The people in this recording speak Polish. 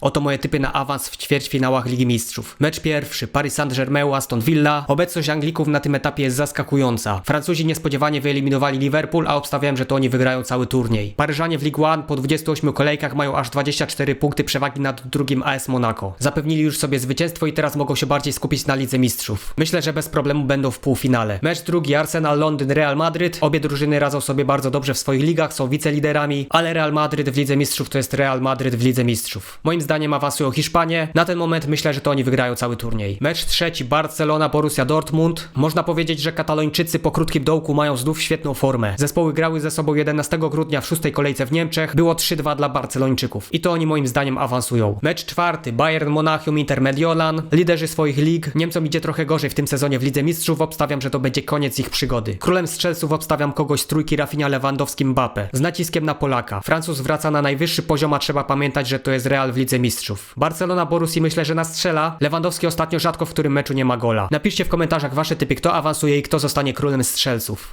Oto moje typy na awans w ćwierćfinałach Ligi Mistrzów. Mecz pierwszy, Paris Saint-Germain, Aston Villa. Obecność Anglików na tym etapie jest zaskakująca. Francuzi niespodziewanie wyeliminowali Liverpool, a obstawiałem, że to oni wygrają cały turniej. Paryżanie w Ligue 1 po 28 kolejkach mają aż 24 punkty przewagi nad drugim AS Monaco. Zapewnili już sobie zwycięstwo i teraz mogą się bardziej skupić na Lidze Mistrzów. Myślę, że bez problemu będą w półfinale. Mecz drugi, Arsenal Londyn, Real Madryt. Obie drużyny radzą sobie bardzo dobrze w swoich ligach, są wiceliderami, ale Real Madryt w Lidze Mistrzów to jest Real Madryt w Lidze Mistrzów. Moim zdaniem awansują Hiszpanie. Na ten moment myślę, że to oni wygrają cały turniej. Mecz trzeci, Barcelona, Borussia Dortmund. Można powiedzieć, że Katalończycy po krótkim dołku mają znów świetną formę. Zespoły grały ze sobą 11 grudnia w szóstej kolejce w Niemczech. Było 3-2 dla Barcelończyków. I to oni moim zdaniem awansują. Mecz czwarty, Bayern Monachium, Inter Mediolan. Liderzy swoich lig. Niemcom idzie trochę gorzej w tym sezonie w Lidze Mistrzów. Obstawiam, że to będzie koniec ich przygody. Królem strzelców obstawiam kogoś z trójki Rafinha Lewandowski Mbappe. Z naciskiem na Polaka. Francuz wraca na najwyższy poziom, a trzeba pamiętać, że to jest Real w Lidze Mistrzów. Barcelona Borussii myślę, że nastrzela. Lewandowski ostatnio rzadko w którym meczu nie ma gola. Napiszcie w komentarzach wasze typy, kto awansuje i kto zostanie królem strzelców.